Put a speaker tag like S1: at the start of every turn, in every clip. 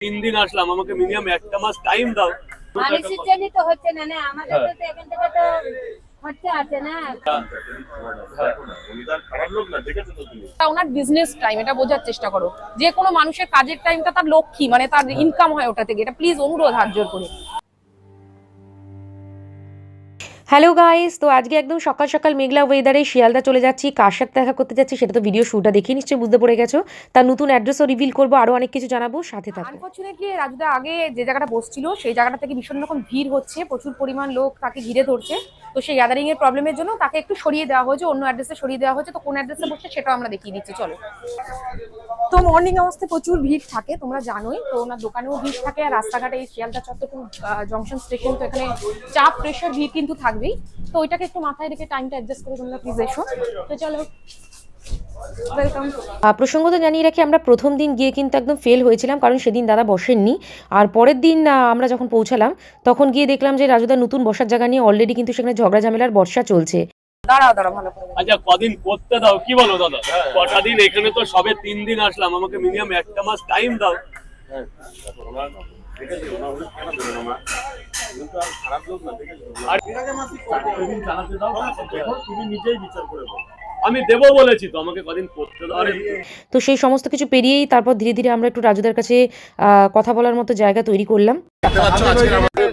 S1: তিন দিন আসলাম আমাকে মিনিমাম একটা মাস টাইম দাও।
S2: মানুষের জন্যই তো হচ্ছে না না আমাদের তো তো এখান থেকে তো খরচা আছে না।
S3: এটা ওনার বিজনেস টাইম এটা বোঝার চেষ্টা করো। যে কোনো মানুষের কাজের টাইমটা তার লক্ষ্মী মানে তার ইনকাম হয় ওটা থেকে। এটা প্লিজ অনুরোধ হাত জোর করে।
S4: হ্যালো গাইস তো আজকে একদম সকাল সকাল মেঘলা ওয়েদারে শিয়ালদা চলে যাচ্ছি কার সাথে দেখা করতে যাচ্ছি, সেটা তো ভিডিও শুটটা দেখে নিশ্চয়ই বুঝতে পড়ে গেছো। তার নতুন অ্যাড্রেসও রিভিল করব আরও অনেক কিছু জানাব, সাথে থাকো।
S3: আনফর্চুনেটলি রাজুদা আগে যে জায়গাটা বসছিল, সেই জায়গাটা থেকে ভীষণ রকম ভিড় হচ্ছে, প্রচুর পরিমাণ লোক তাকে ঘিরে ধরছে। তো সেই গ্যাদারিং এর প্রবলেমের জন্য তাকে একটু সরিয়ে দেওয়া হয়েছে, অন্য অ্যাড্রেসে সরিয়ে দেওয়া হয়েছে। তো কোন অ্যাড্রেসে বসছে সেটাও আমরা দেখিয়ে দিচ্ছি, চলো। তো মর্নিং অবস্থায় প্রচুর ভিড় থাকে, তোমরা জানোই। তো ওনার দোকানেও ভিড় থাকে, আর রাস্তাঘাটে এই শিয়ালদা চত্বর জংশন স্টেশন তো এখানে চাপ প্রেশার ভিড় কিন্তু থাকবেই। তো ওইটাকে একটু মাথায় রেখে টাইমটা অ্যাডজাস্ট করে তোমরা প্লিজ এসো। তো চলো
S4: প্রসঙ্গত জানিয়ে রাখি, আমরা প্রথম দিন গিয়ে কিন্তু একদম ফেল হয়েছিলাম, কারণ সেদিন দাদা বসেননি। আর পরের দিন আমরা যখন পৌঁছালাম, তখন গিয়ে দেখলাম যে রাজুদা নতুন বসার জায়গা নিয়ে অলরেডি কিন্তু সেখানে ঝগড়া ঝামেলার বর্ষা চলছে।
S3: দাঁড়াও দাঁড়াও ভালো করে
S1: আচ্ছা কদিন করতে দাও কি বলো দাদা? কটা দিন? এখানে তো সবে তিন দিন আসলাম আমাকে মিনিমাম একটা মাস টাইম দাও। আর আমি দেবো বলেছি তো আমাকে কদিন করতে আরে
S4: তো সেই সমস্ত কিছু পেরিয়েই তারপর ধীরে ধীরে আমরা একটু রাজুদার কাছে আহ, কথা বলার মতো জায়গা তৈরি করলাম।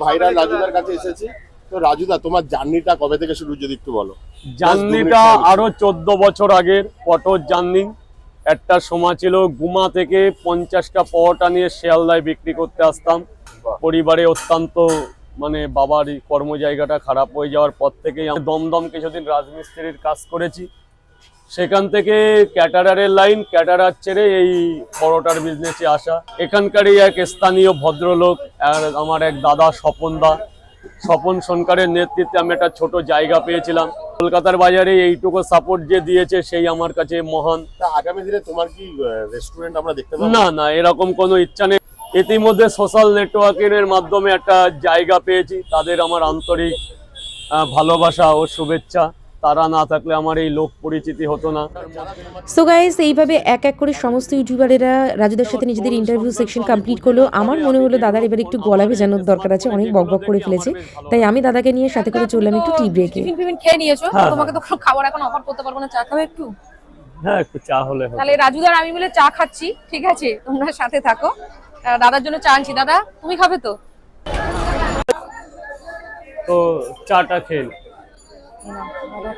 S5: ভাইরাল রাজুদার কাছে এসেছি। তো রাজুদা তোমার জার্নিটা কবে থেকে শুরু যদি একটু বলো?
S1: জার্নিটা আরও চোদ্দ বছর আগের পটর জার্নি। একটা সময় ছিল গুমা থেকে পঞ্চাশটা পরোটা নিয়ে শিয়ালদায় বিক্রি করতে আসতাম। পরিবারে অত্যন্ত মানে বাবার কর্ম জায়গাটা খারাপ হয়ে যাওয়ার পর থেকেই আমি দমদম কিছুদিন রাজমিস্ত্রির কাজ করেছি। সেখান থেকে ক্যাটারারের লাইন ক্যাটারার ছেড়ে এই পরোটার বিজনেসে আসা। এখানকারই এক স্থানীয় ভদ্রলোক আর আমার এক দাদা স্বপনদা। স্বপন সরকারের নেতৃত্বে আমি একটা ছোট জায়গা পেয়েছিলাম। কলকাতার বাজারে এইটুকু সাপোর্ট যে দিয়েছে সেই আমার কাছে মহান।
S5: তা আগামী দিনে তোমার কি রেস্টুরেন্ট আমরা দেখতে পাবো?
S1: না না এরকম কোনো ইচ্ছা নেই। ইতিমধ্যে সোশ্যাল নেটওয়ার্কিং এর মাধ্যমে একটা জায়গা পেয়েছি। তাদের আমার আন্তরিক ভালোবাসা ও শুভেচ্ছা। তারা না থাকলে আমার এই লোক পরিচিতি হতো না।
S4: সো গাইস এইভাবে এক এক করে সমস্ত ইউটিউবারেরা রাজুদার সাথে নিজেদের ইন্টারভিউ সেকশন কমপ্লিট করল আমার মনে হলো দাদার এবার একটু গলা ভেজানোর দরকার আছে অনেক বকবক করে ফেলেছে। তাই আমি দাদাকে নিয়ে সাথে করে চললাম একটু টি ব্রেকে
S3: খেয়ে নিয়েছো?
S1: হ্যাঁ,
S3: তোমাকে তো খাবার এখন অফার করতে পারব না চা খাবে একটু?
S1: হ্যাঁ একটু চা হলে হবে।
S3: তাহলে রাজুদার আমি মিলে চা খাচ্ছি ঠিক আছে? তোমরা সাথে থাকো। আহ, দাদার জন্য চা আনছি। দাদা তুমি খাবে তো?
S1: তো চাটা খেয়ে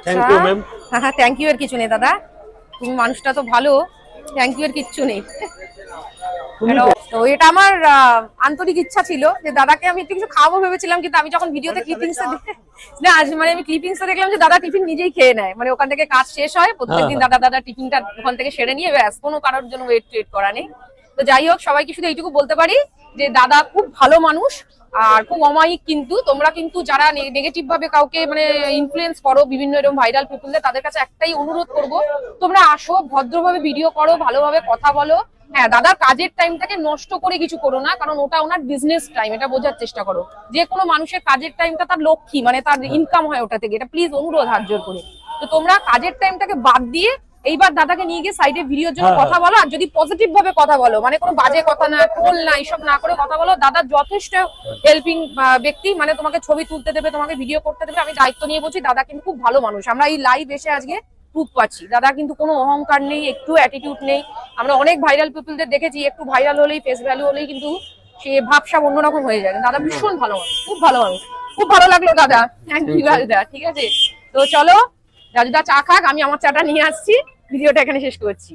S1: থ্যাংক ইউ ম্যাম
S3: হ্যাঁ হ্যাঁ থ্যাংক ইউ এর কিছু নেই দাদা। তুমি মানুষটা তো ভালো থ্যাংক ইউ এর কিচ্ছু নেই। তো এটা আমার আন্তরিক ইচ্ছা ছিল যে দাদাকে আমি একটু কিছু ভেবেছিলাম কিন্তু আমি যখন ভিডিওতে ক্লিপিংস না আজ মানে আমি ক্লিপিংস দেখলাম যে দাদা টিফিন নিজেই খেয়ে নেয়। মানে ওখান থেকে কাজ শেষ হয় প্রত্যেকদিন দাদা দাদা টিফিনটা ওখান থেকে সেরে নিয়ে ব্যাস কোনো কারোর জন্য ওয়েট টেট করা নেই। তো যাই হোক, সবাইকে শুধু এইটুকু বলতে পারি যে দাদা খুব ভালো মানুষ আর খুব অমায়িক কিন্তু। তোমরা কিন্তু যারা নেগেটিভ ভাবে কাউকে মানে ইনফ্লুয়েন্স করো, বিভিন্ন এরকম ভাইরাল পিপলদের তাদের কাছে একটাই অনুরোধ করব, তোমরা আসো, ভদ্রভাবে ভিডিও করো, ভালোভাবে কথা বলো। হ্যাঁ দাদার কাজের টাইমটাকে নষ্ট করে কিছু করো না, কারণ ওটা ওনার বিজনেস টাইম এটা বোঝার চেষ্টা করো। যে কোনো মানুষের কাজের টাইমটা তার লক্ষ্মী মানে তার ইনকাম হয় ওটা থেকে। এটা প্লিজ অনুরোধ হাত করে। তো তোমরা কাজের টাইমটাকে বাদ দিয়ে এইবার দাদাকে নিয়ে গিয়ে সাইডে ভিডিওর জন্য
S1: হ্যাঁ,
S3: কথা বলো আর যদি পজিটিভ ভাবে কথা বলো মানে কোনো বাজে কথা না ট্রোল না এইসব না করে কথা বলো দাদা যথেষ্ট হেল্পিং ব্যক্তি মানে তোমাকে ছবি তুলতে দেবে তোমাকে ভিডিও করতে দেবে আমি দায়িত্ব নিয়ে বলছি দাদা কিন্তু খুব ভালো মানুষ। আমরা এই লাইভ এসে আজকে প্রুফ পাচ্ছি। দাদা কিন্তু কোনো অহংকার নেই একটু অ্যাটিটিউড নেই। আমরা অনেক ভাইরাল পিপলদের দেখেছি একটু ভাইরাল হলেই ফেস ভ্যালু হলেই কিন্তু সে ভাবসাব অন্যরকম হয়ে যায়। দাদা ভীষণ ভালো মানুষ খুব ভালো মানুষ। খুব ভালো লাগল দাদা। থ্যাংক ইউ দাদা। ঠিক আছে? তো চলো রাজুদা চা খাক আমি আমার চাটা নিয়ে আসছি। ভিডিওটা এখানে শেষ করছি।